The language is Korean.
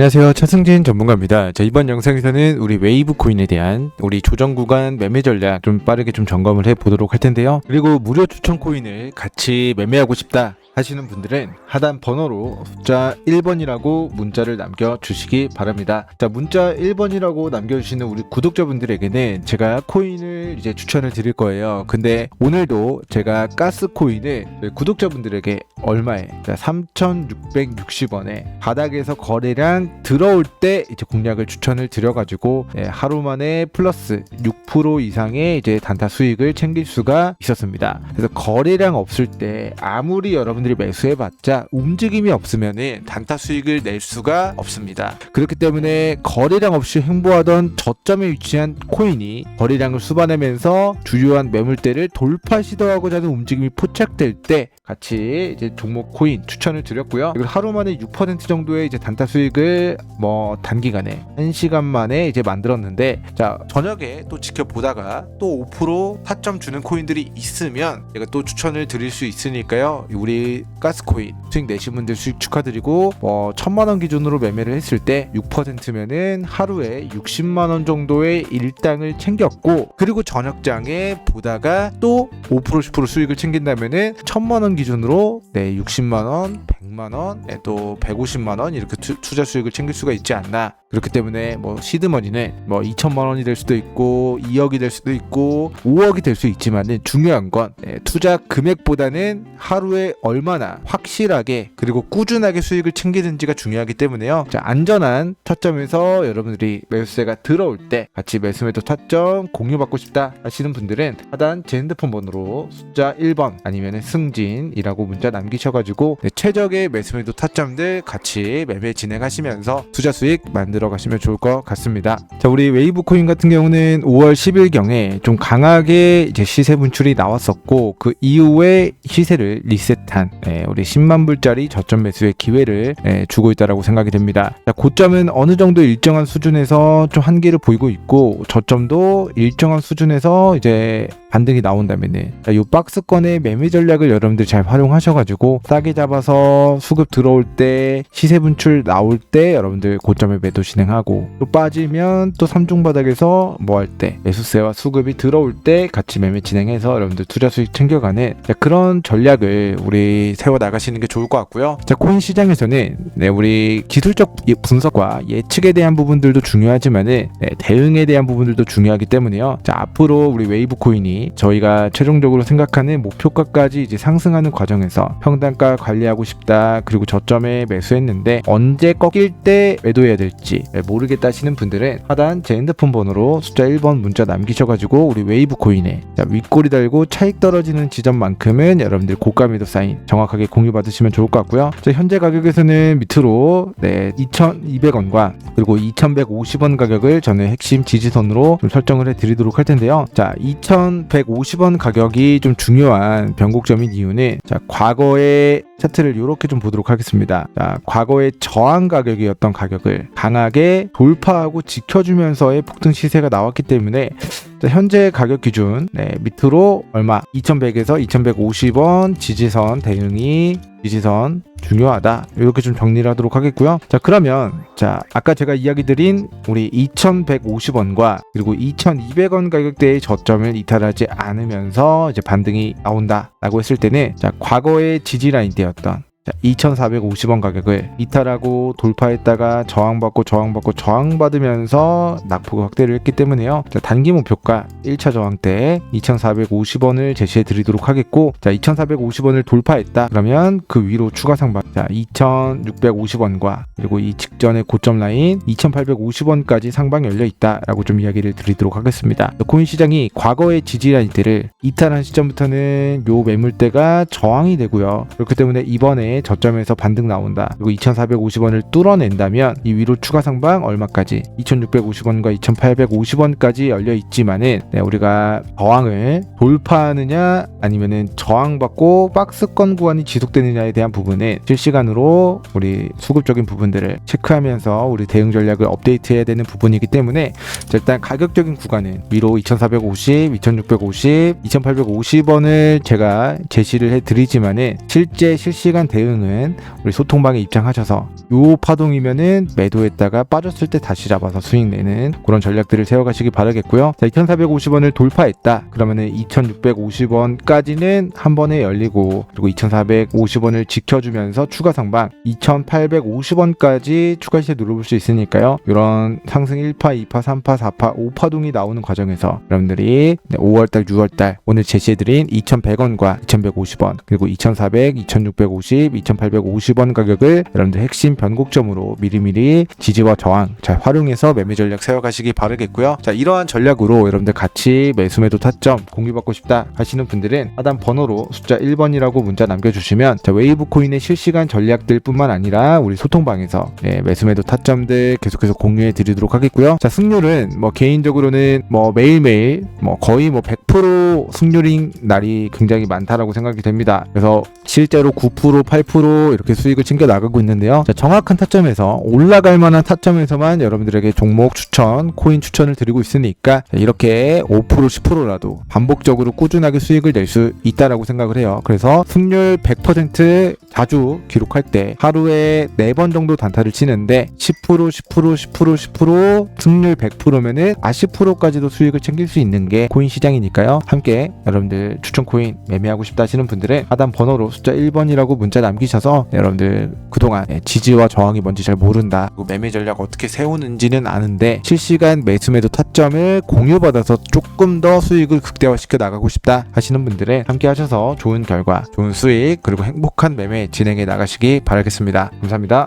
안녕하세요. 차승진 전문가입니다. 자, 이번 영상에서는 우리 웨이브 코인에 대한 우리 조정 구간 매매 전략 좀 빠르게 좀 점검을 해 보도록 할 텐데요. 그리고 무료 추천 코인을 같이 매매하고 싶다. 하시는 분들은 하단 번호로 숫자 1번이라고 문자를 남겨주시기 바랍니다. 자, 문자 1번이라고 남겨주시는 우리 구독자분들에게는 제가 코인을 이제 추천을 드릴 거예요. 근데 오늘도 제가 가스 코인을 구독자분들에게 얼마에? 자, 3,660원에 바닥에서 거래량 들어올 때 이제 공략을 추천을 드려가지고 예, 하루 만에 플러스 6% 이상의 이제 단타 수익을 챙길 수가 있었습니다. 그래서 거래량 없을 때 아무리 여러분들 이 매수해봤자 움직임이 없으면은 단타 수익을 낼 수가 없습니다. 그렇기 때문에 거래량 없이 행보하던 저점에 위치한 코인이 거래량을 수반하면서 주요한 매물대를 돌파 시도하고자 하는 움직임이 포착될 때 같이 이제 종목 코인 추천을 드렸고요. 하루 만에 6% 정도의 이제 단타 수익을 뭐 단기간에 1시간 만에 이제 만들었는데 자 저녁에 또 지켜보다가 또 5% 타점 주는 코인들이 있으면 제가 또 추천을 드릴 수 있으니까요. 우리 가스코인 수익 내신 분들 수익 축하드리고 뭐 천만 원 기준으로 매매를 했을 때 6%면은 하루에 60만 원 정도의 일당을 챙겼고 그리고 저녁장에 보다가 또 5% 10% 수익을 챙긴다면은 천만 원 기준으로 네 60만 원, 100만 원, 네, 또 150만 원 이렇게 투, 투자 수익을 챙길 수가 있지 않나 그렇기 때문에 뭐 시드머니는 뭐 2천만 원이 될 수도 있고 2억이 될 수도 있고 5억이 될 수 있지만은 중요한 건 네, 투자 금액보다는 하루에 얼마나 확실하게 그리고 꾸준하게 수익을 챙기는지가 중요하기 때문에요. 자, 안전한 타점에서 여러분들이 매수세가 들어올 때 같이 매수매도 타점 공유받고 싶다 하시는 분들은 하단 제 핸드폰 번호로 숫자 1번 아니면 승진이라고 문자 남기셔가지고 네, 최적의 매수매도 타점들 같이 매매 진행하시면서 투자 수익 만들어 가시면 좋을 것 같습니다. 자, 우리 웨이브 코인 같은 경우는 5월 10일경에 좀 강하게 이제 시세 분출이 나왔었고 그 이후에 시세를 리셋한 예, 우리 10만 불짜리 저점 매수의 기회를 예, 주고 있다라고 생각이 됩니다. 자, 고점은 어느 정도 일정한 수준에서 좀 한계를 보이고 있고 저점도 일정한 수준에서 이제 반등이 나온다면은 자, 요 박스권의 매매 전략을 여러분들 잘 활용하셔가지고 싸게 잡아서 수급 들어올 때 시세 분출 나올 때 여러분들 고점에 매도 진행하고 또 빠지면 또 삼중 바닥에서 뭐 할 때 매수세와 수급이 들어올 때 같이 매매 진행해서 여러분들 투자 수익 챙겨가는 자, 그런 전략을 우리 세워 나가시는 게 좋을 것 같고요. 자 코인 시장에서는 네, 우리 기술적 예- 분석과 예측에 대한 부분들도 중요하지만은 네, 대응에 대한 부분들도 중요하기 때문에요. 자 앞으로 우리 웨이브 코인이 저희가 최종적으로 생각하는 목표가까지 이제 상승하는 과정에서 평단가 관리하고 싶다 그리고 저점에 매수했는데 언제 꺾일 때 매도해야 될지 네, 모르겠다 하시는 분들은 하단 제 핸드폰 번호로 숫자 1번 문자 남기셔가지고 우리 웨이브 코인에 자, 윗꼬리 달고 차익 떨어지는 지점만큼은 여러분들 고가 매도 사인 정확하게 공유 받으시면 좋을 것 같고요. 자, 현재 가격에서는 밑으로 네 2,200원과 그리고 2,150원 가격을 저는 핵심 지지선으로 좀 설정을 해드리도록 할 텐데요. 자 2,150원 가격이 좀 중요한 변곡점인 이유는 자 과거의 차트를 이렇게 좀 보도록 하겠습니다. 자 과거의 저항 가격이었던 가격을 강하게 돌파하고 지켜주면서의 폭등 시세가 나왔기 때문에 자, 현재 가격 기준 네, 밑으로 얼마 2100에서 2150원 지지선 대응이 지지선 중요하다. 이렇게 좀 정리를 하도록 하겠고요. 자 그러면 자 아까 제가 이야기 드린 우리 2150원과 그리고 2200원 가격대의 저점을 이탈하지 않으면서 이제 반등이 나온다 라고 했을 때는 자 과거의 지지 라인대였던 자, 2,450원 가격을 이탈하고 돌파했다가 저항받고 저항받고 저항받으면서 낙폭 확대를 했기 때문에요. 자, 단기 목표가 1차 저항대 2,450원을 제시해 드리도록 하겠고 자, 2,450원을 돌파했다. 그러면 그 위로 추가 상방 자, 2,650원과 그리고 이 직전의 고점 라인 2,850원까지 상방 열려 있다라고 좀 이야기를 드리도록 하겠습니다. 코인 시장이 과거의 지지 라인대를 이탈한 시점부터는 요 매물대가 저항이 되고요. 그렇기 때문에 이번에 저점에서 반등 나온다. 그리고 2,450원을 뚫어낸다면 이 위로 추가 상방 얼마까지? 2,650원과 2,850원까지 열려 있지만은 네, 우리가 저항을 돌파하느냐 아니면은 저항받고 박스권 구간이 지속되느냐에 대한 부분은 실시간으로 우리 수급적인 부분들을 체크하면서 우리 대응 전략을 업데이트해야 되는 부분이기 때문에 자, 일단 가격적인 구간은 위로 2,450, 2,650, 2,850원을 제가 제시를 해드리지만은 실제 실시간 대응 세우는 우리 소통방에 입장하셔서 요 파동이면은 매도했다가 빠졌을 때 다시 잡아서 수익 내는 그런 전략들을 세워가시기 바라겠고요. 자, 2,450원을 돌파했다. 그러면은 2,650원까지는 한 번에 열리고 그리고 2,450원을 지켜주면서 추가 상방 2,850원까지 추가 시세 누려볼 수 있으니까요. 이런 상승 1파, 2파, 3파, 4파, 5파동이 나오는 과정에서 여러분들이 5월달, 6월달 오늘 제시해드린 2,100원과 2,150원 그리고 2,400, 2,650, 2,850원 가격을 여러분들 핵심 변곡점으로 미리미리 지지와 저항 잘 활용해서 매매 전략 세워가시기 바라겠고요. 자 이러한 전략으로 여러분들 같이 매수매도 타점 공유받고 싶다 하시는 분들은 하단 번호로 숫자 1번이라고 문자 남겨주시면 자 웨이브 코인의 실시간 전략들 뿐만 아니라 우리 소통방에서 예, 매수매도 타점들 계속해서 공유해 드리도록 하겠고요. 자 승률은 뭐 개인적으로는 뭐 매일매일 뭐 거의 뭐 100% 승률인 날이 굉장히 많다라고 생각이 됩니다. 그래서 실제로 9% 8% 이렇게 수익을 챙겨 나가고 있는데요. 자, 정확한 타점에서 올라갈 만한 타점에서만 여러분들에게 종목 추천, 코인 추천을 드리고 있으니까 자, 이렇게 5% 10%라도 반복적으로 꾸준하게 수익을 낼 수 있다라고 생각을 해요. 그래서 승률 100% 자주 기록할 때 하루에 4번 정도 단타를 치는데 10% 10% 10% 10% 승률 100%면은 아 10%까지도 수익을 챙길 수 있는 게 코인 시장이니까요. 함께 여러분들 추천 코인 매매하고 싶다 하시는 분들은 하단 번호로 숫자 1번이라고 문자 남기셔서 여러분들 그동안 예, 지지와 저항이 뭔지 잘 모른다. 매매 전략 어떻게 세우는지는 아는데 실시간 매수매도 타점을 공유받아서 조금 더 수익을 극대화시켜 나가고 싶다 하시는 분들은 함께 하셔서 좋은 결과, 좋은 수익 그리고 행복한 매매 진행해 나가시기 바라겠습니다. 감사합니다.